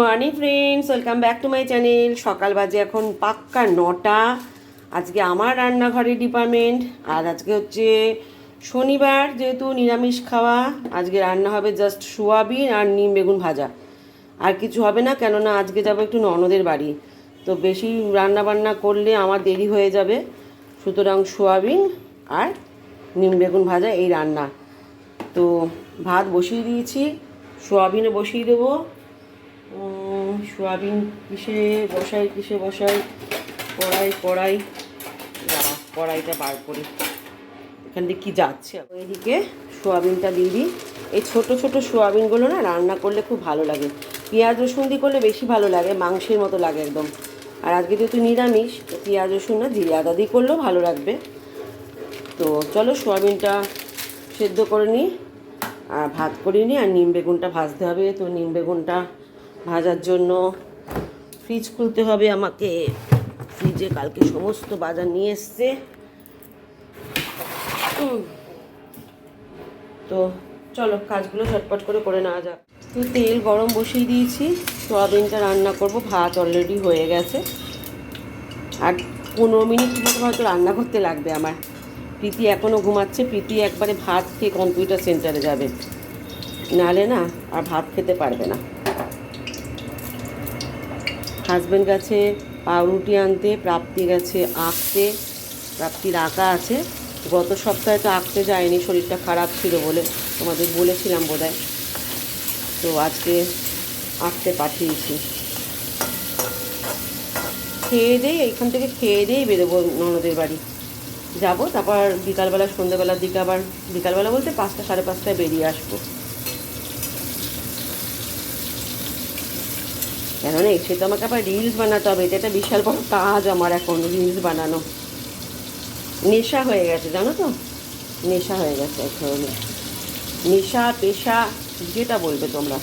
Morning friends welcome back to my channel সকাল বাজে এখন পাক্কা নটা। আজকে আমার রান্নাঘরের ডিপার্টমেন্ট আর আজকে হচ্ছে শনিবার, যেহেতু নিরামিষ খাওয়া, আজকে রান্না হবে জাস্ট সোয়াবিন আর নিম বেগুন ভাজা। আর কিছু হবে না, কেননা আজকে যাব একটু ননদের বাড়ি। তো বেশি রান্না বান্না করলে আমার দেরি হয়ে যাবে। সুতরাং সোয়াবিন আর নিম বেগুন ভাজা এই রান্না। তো ভাত বসিয়ে দিয়েছি। সোয়াবিনে বসিয়ে দেবো। সোয়াবিন কিসে বসাই কিসে বসাই? কড়াই কড়াই। কড়াইটা বার করি। এখান থেকে কী যাচ্ছে? ওইদিকে সোয়াবিনটা দিয়ে দিই। এই ছোটো ছোটো সোয়াবিনগুলো না রান্না করলে খুব ভালো লাগে। পেঁয়াজ, রসুন দিয়ে করলে বেশি ভালো লাগে, মাংসের মতো লাগে একদম। আর আজকে যেহেতু নিরামিষ, তো পেঁয়াজ, রসুন না জিরে আদা দিয়ে করলেও ভালো লাগবে। তো চলো সোয়াবিনটা সেদ্ধ করে নিই, আর ভাত করে নিই আর নিম বেগুনটা ভাজতে হবে। তো নিম বেগুনটা ভাজার জন্য ফ্রিজ খুলতে হবে আমাকে। ফ্রিজে কালকে সমস্ত বাজার নিয়ে এসছে। তো চলো, কাজগুলো ঝটপট করে করে নেওয়া যাক। তো তেল গরম বসিয়ে দিয়েছি। সোয়াবিনটা রান্না করব, ভাত অলরেডি হয়ে গেছে। আর পনেরো মিনিট মতো হয়তো রান্না করতে লাগবে আমার। প্রীতি এখনও ঘুমাচ্ছে, প্রীতি একবারে ভাত খেয়ে কম্পিউটার সেন্টারে যাবে। নালে না, আর ভাত খেতে পারবে না। হাজব্যান্ড গেছে, পাউরুটি আনতে, প্রাপ্তি গেছে আঁকতে, প্রাপ্তির আঁকা আছে। গত সপ্তাহে তো আঁকতে যায়নি, শরীরটা খারাপ ছিল বলে তোমাদের বলেছিলাম বোধহয়। তো আজকে আঁকতে পাঠিয়েছি। খেয়ে দেই এইখান থেকে খেয়ে দিয়েই বেরোবো ননদের বাড়ি। যাব, তারপর বিকালবেলা, সন্ধ্যেবেলার দিকে আবার, বিকালবেলা বলতে পাঁচটা, সাড়ে পাঁচটায় বেরিয়ে আসব। কেননা এসে তো আমাকে আবার রিলস বানাতে হবে। এটা একটা বিশাল বড় কাজ আমার এখন রিলস বানানো। নেশা হয়ে গেছে, জানো তো? নেশা হয়ে গেছে এক ধরনের। নেশা, পেশা, যেটা বলবে তোমরা,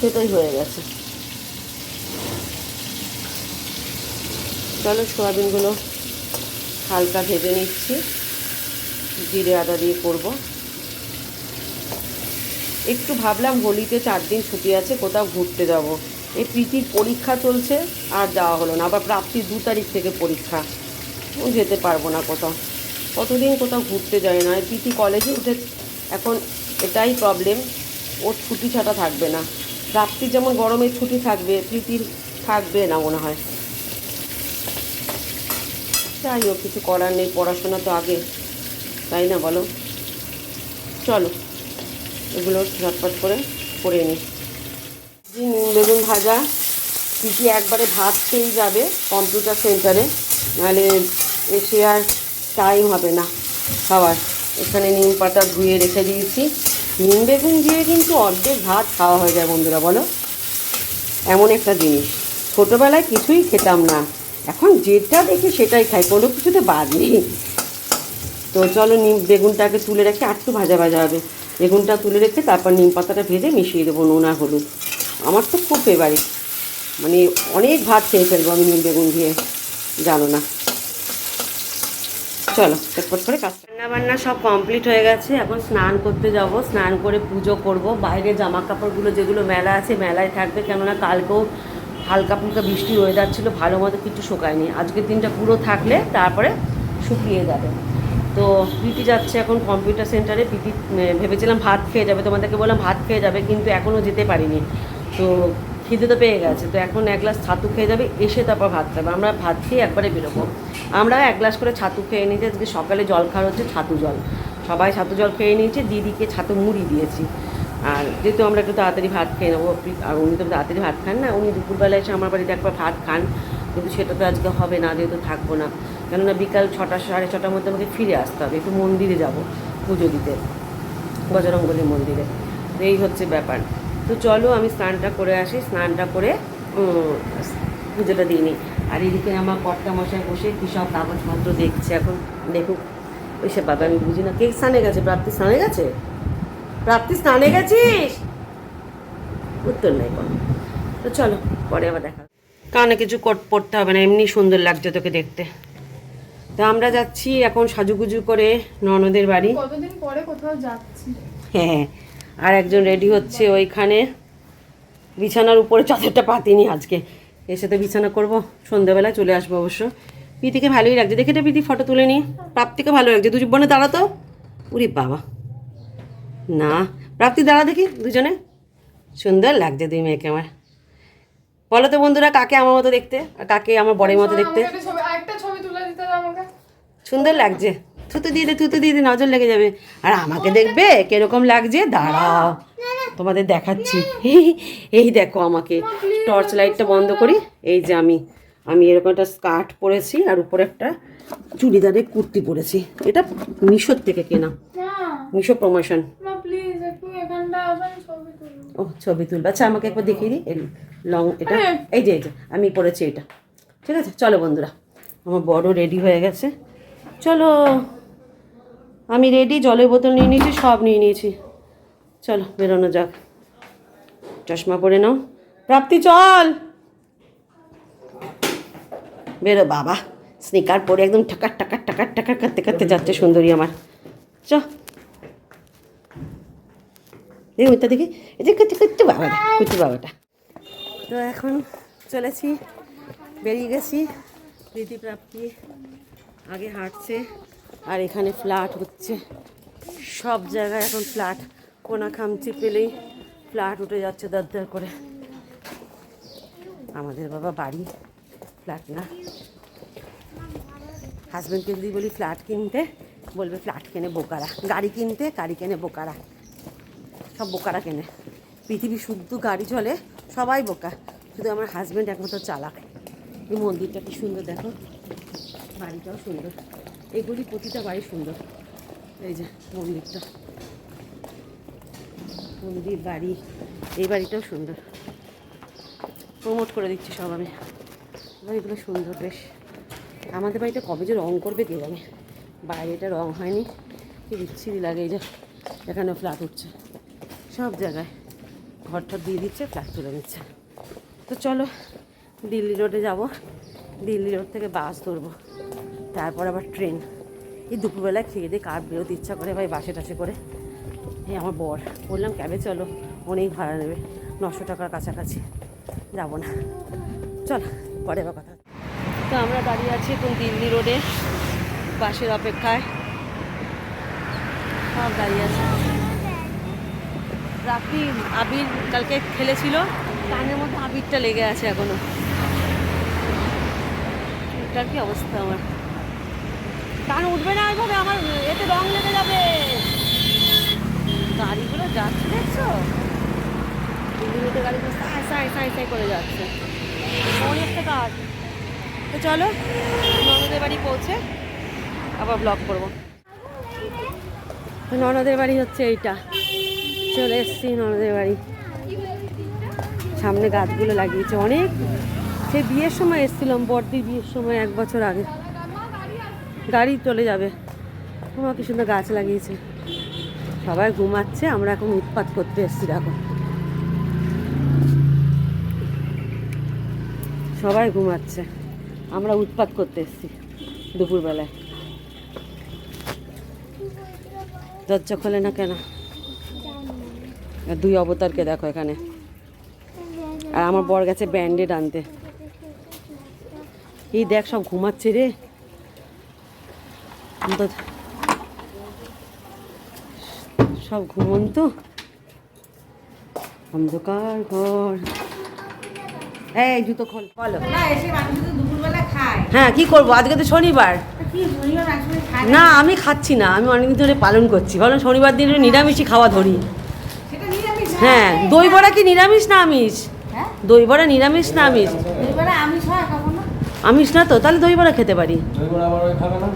সেটাই হয়ে গেছে। চলো সোয়াবিনগুলো হালকা ভেজে নিচ্ছি। জিরে আদা দিয়ে করব। একটু ভাবলাম হোলিতে চার দিন ছুটি আছে, কোথাও ঘুরতে যাব। এই প্রীতির পরীক্ষা চলছে, আর যাওয়া হলো না। আবার প্রাপ্তির দু তারিখ থেকে পরীক্ষা। যেতে পারব না কোথাও। কতদিন কোথাও ঘুরতে যায় না। প্রীতি কলেজে উঠে এখন এটাই প্রবলেম ওর ছুটি ছাটা থাকবে না। প্রাপ্তির যেমন গরমের ছুটি থাকবে, প্রীতির থাকবে না মনে হয়। যাই হোক, কিছু করার নেই, পড়াশোনা তো আগে। তাই না বলো? চলো, এগুলো ঝটপট করে করে নিই বেগুন ভাজা পিটি একবারে ভাত খেয়েই যাবে কম্পিউটার সেন্টারে নাহলে এসে আর টাইম হবে না খাওয়ার। এখানে নিম পাতা ধুয়ে রেখে দিয়েছি। নিম বেগুন দিয়ে কিন্তু অর্ধেক ভাত খাওয়া হয়ে যায় বন্ধুরা, বলো? এমন একটা জিনিস। ছোটোবেলায় কিছুই খেতাম না। এখন যেটা দেখি সেটাই খাই, কোনো কিছুতে বাদ নেই। তো চলো নিম বেগুনটাকে তুলে রেখে আর একটু ভাজা ভাজা হবে। বেগুনটা তুলে রেখে তারপর নিম পাতাটা ভেজে মিশিয়ে দেবো নুন হলুদ। আমার তো খুব ফেভারিট মানে অনেক ভাত খেয়ে ফেলব আমি নিম বেগুন দিয়ে, জানো না। চলো, চটপট করে কাজ রান্না বান্না সব কমপ্লিট হয়ে গেছে, এখন স্নান করতে যাব। স্নান করে পুজো করব। বাইরে জামা কাপড়গুলো যেগুলো মেলা আছে, মেলায় থাকবে। কেননা কালকেও হালকা ফুলকা বৃষ্টি ওয়েদার ছিল, ভালো মতো কিছু শোকায়নি। আজকের দিনটা পুরো থাকলে তারপরে শুকিয়ে যাবে। তো প্রীতি যাচ্ছে এখন কম্পিউটার সেন্টারে প্রীতি ভেবেছিলাম ভাত খেয়ে যাবে, তোমাদেরকে বললাম ভাত খেয়ে যাবে, কিন্তু এখনও যেতে পারিনি। তো খিদে তো পেয়ে গেছে, তো এখন এক গ্লাস ছাতু খেয়ে যাবে, এসে তারপর ভাত খাবে। আমরা ভাত খেয়ে একবারে বেরোবো। আমরা এক গ্লাস করে ছাতু খেয়ে নিয়েছি, আজকে সকালে জল খাওয়া হচ্ছে ছাতু জল। সবাই ছাতু জল খেয়ে নিয়েছে, দিদিকে ছাতু মুড়ি দিয়েছি। আর যেহেতু আমরা একটু তাড়াতাড়ি ভাত খেয়ে নেব আর উনি তো তাড়াতাড়ি ভাত খান না, উনি দুপুরবেলা এসে আমার বাড়িতে একবার ভাত খান, কিন্তু সেটা তো আজকে হবে না, যেহেতু থাকব না। কেননা বিকাল ছটা, সাড়ে ছটার মধ্যে আমাকে ফিরে আসতে হবে, একটু মন্দিরে যাব পুজো দিতে বজরঙ্গলী মন্দিরে। এই হচ্ছে ব্যাপার। তো চলো আমি স্নানটা করে আসি স্নানটা করে পুজোটা দিয়ে নিই। আর এদিকে আমার কর্তা মশাই বসে কী সব কাগজপত্র দেখছে এখন দেখুক। ওই সে বাবা আমি বুঝি না কে স্নানে গেছে? প্রাপ্তি স্নানে গেছে? প্রাপ্তি স্নানে গেছিস? উত্তর নেই কোনো। তো চলো পরে আবার দেখা। কানে কিছু কোট পড়তে হবে না এমনি সুন্দর লাগছে তোকে দেখতে। তো আমরা যাচ্ছি এখন সাজুগুজু করে ননদের বাড়ি। কতদিন পরে কোথাও যাচ্ছি? হ্যাঁ। আর একজন রেডি হচ্ছে ওইখানে। বিছানার উপরে চাদরটা পাতিনি আজকে। এসে তো বিছানা করব। সন্ধ্যাবেলা চলে আসব অবশ্য। প্রীতিকে ভালোই লাগছে। দেখে এটা প্রীতি ফটো তুলে নি। প্রাপ্তিকে ভালো লাগছে। দুজন বোনে দাঁড়াতো উরি বাবা। না প্রাপ্তি দাঁড়া দেখি দুজনে। সুন্দর লাগছে দুই মেয়েকে আমার। বলো তো বন্ধুরা কাকে আমার মতো দেখতে? আর কাকে আমার বরের মতো দেখতে? সুন্দর লাগছে। থুতু দিয়ে দে থুতু দিয়ে দে নজর লেগে যাবে। আর আমাকে দেখবে? কীরকম লাগছে? দাঁড়াও তোমাদের দেখাচ্ছি। এই দেখো আমাকে টর্চ লাইটটা বন্ধ করি। এই যে আমি আমি এরকম একটা স্কার্ট পরেছি আর উপরে একটা চুড়িদারের কুর্তি পরেছি। এটা মিশোর থেকে কেনা। মিশো প্রমোশন ও ছবি তুলবে। আচ্ছা আমাকে একবার দেখিয়ে দিই। লং এটা। এই যে এই যে আমি পরেছি এটা। ঠিক আছে? চলো বন্ধুরা আমার বড় রেডি হয়ে গেছে। চলো। আমি রেডি জলের বোতল নিয়ে নিয়েছি, সব নিয়ে নিয়েছি। চলো, বেরোনো যাক। চশমা পরে নাও। প্রাপ্তি, চল! বেরো, বাবা। স্নিকার পরে একদম ঠাকার টাকার টাকার টাকার কাটতে কাটতে যাচ্ছে সুন্দরী আমার। চ। দেখি ওইটা দেখি। এই কুচু কুচু বাবাটা কুচু বাবাটা। তো এখন চলেছি, বেরিয়ে গেছি। প্রীতি প্রাপ্তি আগে হাঁটছে। আর এখানে ফ্ল্যাট হচ্ছে। সব জায়গায় এখন ফ্ল্যাট। কোনা খামচি পেলেই ফ্ল্যাট উঠে যাচ্ছে দরদর করে। আমাদের বাবা বাড়ি, ফ্ল্যাট না। হাজব্যান্ডকে যদি বলি ফ্ল্যাট কিনতে, বলবে ফ্ল্যাট কেনে বোকারা। গাড়ি কিনতে, গাড়ি কেনে বোকারা। সব বোকারা কেনে। পৃথিবী শুদ্ধ গাড়ি চলে, সবাই বোকা। শুধু আমার হাজব্যান্ড একমাত্র চালাক। এই মন্দিরটা কি সুন্দর দেখো। বাড়িটাও সুন্দর। এগুলি প্রতিটা বাড়ি সুন্দর। এই যে মন্দিরটা। মন্দির বাড়ি, এই বাড়িটাও সুন্দর। প্রমোট করে দিচ্ছি সব আমি। বাড়িগুলো সুন্দর বেশ। আমাদের বাড়িটা কবে যে রঙ করবে কে জানে? বাইরেটা রঙ হয়নি। কি বিচ্ছিরি লাগে এই যে। এখানে ফ্ল্যাট উঠছে। সব জায়গায়। ঘরটা দিয়ে দিচ্ছে, ফ্ল্যাট তুলে নিচ্ছে। তো চলো, দিল্লি রোডে যাব। দিল্লি রোড থেকে বাস ধরবো। তারপর আবার ট্রেন এই দুপুরবেলায় খেয়ে দিয়ে কার বেরোতে ইচ্ছা করে ভাই বাসে টাসে করে? এই আমার বর। বললাম, ক্যাবে চলো, অনেক ভাড়া নেবে। নশো টাকার কাছাকাছি। যাব না। চল, পরে আবার কথা তো আমরা দাঁড়িয়ে আছি এখন দিল্লি রোডে, বাসের অপেক্ষায়। সব দাঁড়িয়ে আছে। রাত্রি আবির কালকে খেলেছিল। কানের মধ্যে আবিরটা লেগে আছে এখনও। এটার কি অবস্থা আমার? কান উঠবে না এইভাবে আমার এতে রং লেগে যাবে। গাড়িগুলো যাচ্ছে, দেখছ? সাই সাই সাই সাই করে যাচ্ছে। তো চলো, ননদের বাড়ি পৌঁছে আবার ব্লগ ননদের বাড়ি হচ্ছে এইটা। চলে এসছি ননদের বাড়ি। সামনে গাছগুলো লাগিয়েছে। অনেক, সে বিয়ের সময় এসেছিলাম বর্দির বিয়ের সময় এক বছর আগে। গাড়ি চলে যাবে। তোমার কি সুন্দর গাছ লাগিয়েছে। সবাই ঘুমাচ্ছে, আমরা এখন উৎপাত করতে এসেছি, দেখো। সবাই ঘুমাচ্ছে, আমরা উৎপাত করতে এসেছি দুপুরবেলায়। দরজা খোলে না কেন? দুই অবতারকে দেখো এখানে। আর আমার বর গেছে ব্যান্ডেড আনতে। এই দেখ, সব ঘুমাচ্ছে রে। সব ঘুমন্ত। অন্ধকার ঘর। এই জুতো খোল। বলো। না এসে মানুষ তো দুপুরবেলা খায়। হ্যাঁ কি করব? আজকে তো শনিবার। না আমি খাচ্ছি না। আমি অনেকদিন ধরে পালন করছি। বলো শনিবার দিন নিরামিষই খাওয়া ধরি। হ্যাঁ। দই বড়া কি নিরামিষ না আমিষ? হ্যাঁ। দই বড়া নিরামিষ না আমিষ? আমিষ হয় কখনো? আমিষ না তো? তাহলে দই বড়া খেতে পারি। খাবে না?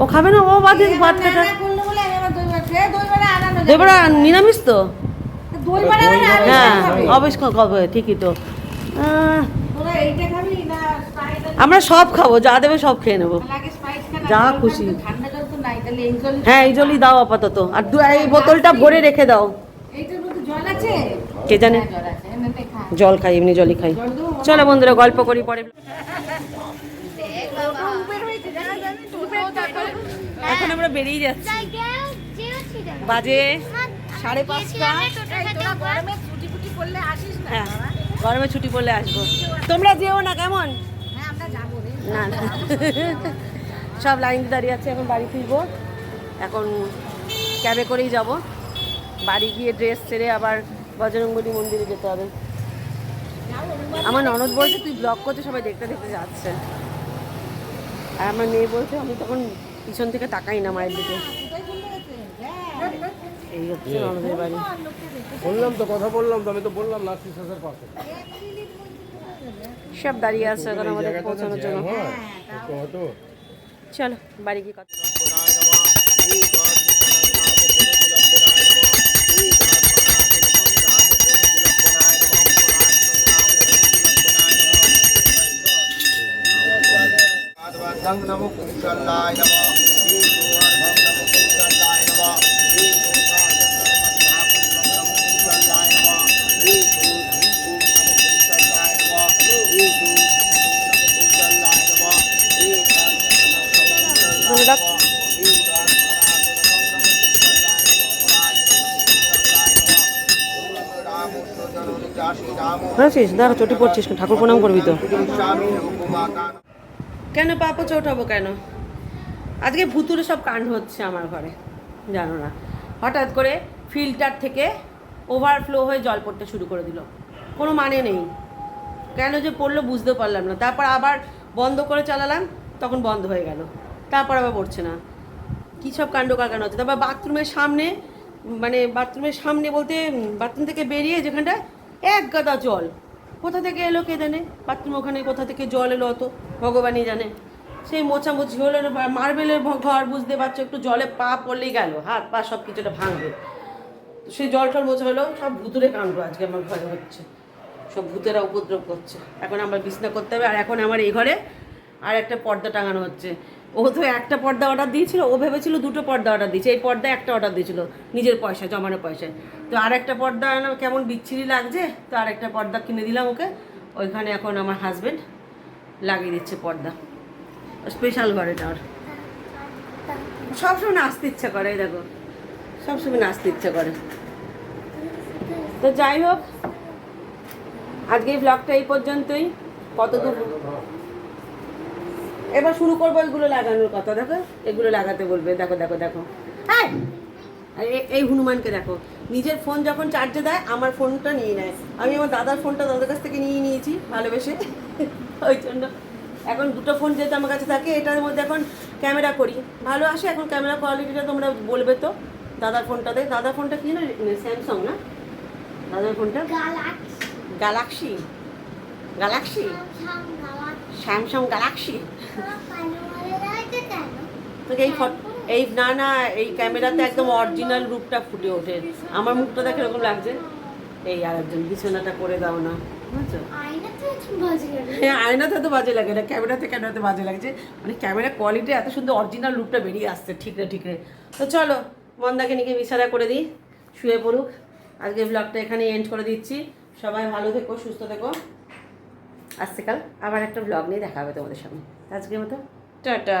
ও খাবে না ও বাদে ভাত খেতে। রান্না করল বলে আমি আবার দইবার খেয়ে দইবারে আনানো দই বড়া নিরামিষ তো? হ্যাঁ খাবে অবশ্য কবে ঠিকই তো। খাবি আমরা সব খাব যা দেবে সব খেয়ে নেব। যা খুশি। হ্যাঁ এই জলই দাও আপাতত। আর এই বোতলটা ভরে রেখে দাও। কে জানে? হ্যাঁ, জল খাই এমনি জলই খাই। চলো বন্ধুরা গল্প করি পরে এখন আমরা বেরিয়ে যাচ্ছি। বাজে সাড়ে পাঁচটা। হ্যাঁ গরমে ছুটি পড়লে আসব। তোমরা যেও না, কেমন? না না। সব লাইন দাঁড়িয়ে আছে, এখন বাড়ি ফিরবো। এখন ক্যাবে করেই যাব। বাড়ি গিয়ে ড্রেস ছেড়ে আবার বজরঙ্গলী মন্দিরে যেতে হবে। আমার ননদ বলছে, তুই ব্লগ করতে সবাই দেখতে দেখতে যাচ্ছে। আর আমার মেয়ে বলছে আমি তখন পিছন থেকে তাকাই না মায়ের দিকে। এই হচ্ছে আমাদের বাড়ি। বললাম তো কথা বললাম তো আমি তো বললাম না শেষের পাশে। সব দাঁড়িয়ে আছে এখন আমাদের পৌঁছানোর জন্য। হয় চলো বাড়ি গিয়ে কথা দাঁড়া চটি পড়ছিস? ঠাকুর প্রণাম করবি তো কেন পাপা চোট হব কেন আজকে ভুতুরে সব কাণ্ড হচ্ছে আমার ঘরে, জানো না। হঠাৎ করে ফিল্টার থেকে ওভারফ্লো হয়ে জল পড়তে শুরু করে দিল। কোনো মানে নেই। কেন যে পড়ল বুঝতে পারলাম না। তারপর আবার বন্ধ করে চালালাম, তখন বন্ধ হয়ে গেল। তারপর আবার পড়ছে না। কী সব কাণ্ড কারখানা হচ্ছে। তারপর বাথরুমের সামনে মানে বাথরুমের সামনে বলতে বাথরুম থেকে বেরিয়ে যেখানটা এক গাদা জল। কোথা থেকে এলো কে জানে? বাথরুম ওখানে কোথা থেকে জল এলো অত? ভগবানই জানে। সেই মোছামুছি হলো মার্বেলের ঘর বুঝতে পারছ, একটু জলে পা পড়লেই গেল, হাত পা সব কিছুটা ভাঙবে সেই জল টল মোছা হলো, সব ভূতুরে কাণ্ড আজকে আমার ঘরে হচ্ছে। সব ভূতেরা উপদ্রব করছে। এখন আমার বিছনা করতে হবে, আর এখন আমার এই ঘরে আর একটা পর্দা টাঙানো হচ্ছে। ও তো একটা পর্দা অর্ডার দিয়েছিল, ও ভেবেছিল দুটো পর্দা অর্ডার দিয়েছে। এই পর্দা একটা অর্ডার দিয়েছিল, নিজের পয়সা জমানো পয়সায়। তো আর একটা পর্দা কেমন বিচ্ছিরি লাগছে, তো আর একটা পর্দা কিনে দিলাম ওকে। ওইখানে এখন আমার হাজবেন্ড লাগিয়ে দিচ্ছে পর্দা। স্পেশাল ঘর ওর। সবসময় নাচতে ইচ্ছা করে দেখো। সবসময় নাচতে ইচ্ছা করে। তো যাই হোক, আজকে ব্লগটা এই পর্যন্তই। কত দূর এবার শুরু করব এগুলো লাগানোর কথা, দেখো? এগুলো লাগাতে বলবে। দেখো দেখো দেখো। হ্যাঁ এই হনুমানকে দেখো। নিজের ফোন যখন চার্জে দেয়, আমার ফোনটা নিয়ে নেয়। আমি আমার দাদার ফোনটা দাদার কাছ থেকে নিয়ে নিয়েছি, ভালোবেসে। ওই জন্য। এখন দুটো ফোন যেহেতু আমার কাছে থাকে এটার মধ্যে এখন ক্যামেরা করি। ভালো আসে এখন ক্যামেরা কোয়ালিটিটা তোমরা বলবে তো। দাদার ফোনটাতে দাদার ফোনটা কি না স্যামসাং না? দাদার ফোনটা গ্যালাক্সি গ্যালাক্সি স্যামসাং গ্যালাক্সি তো এই ফটো এই না না এই ক্যামেরাতে একদম অরিজিনাল রূপটা ফুটে ওঠে। আমার মুখটা দেখে এরকম লাগছে। এই আর একজন বিছানাটা করে দাও না বুঝছ? হ্যাঁ আয়নাতে তো বাজে লাগে না ক্যামেরাতে বাজে লাগছে? মানে ক্যামেরা কোয়ালিটি এত সুন্দর অরিজিনাল রূপটা বেরিয়ে আসছে ঠিক রে ঠিক রে তো চলো মন্দাকে নিকে বিছানা করে দিই শুয়ে পড়ুক। আজকে ব্লগটা এখানে এন্ড করে দিচ্ছি। সবাই ভালো থেকো সুস্থ থেকো। আসছে কাল আবার একটা ব্লগ নিয়ে দেখা হবে তোমাদের সামনে। আজকের মতো টাটা।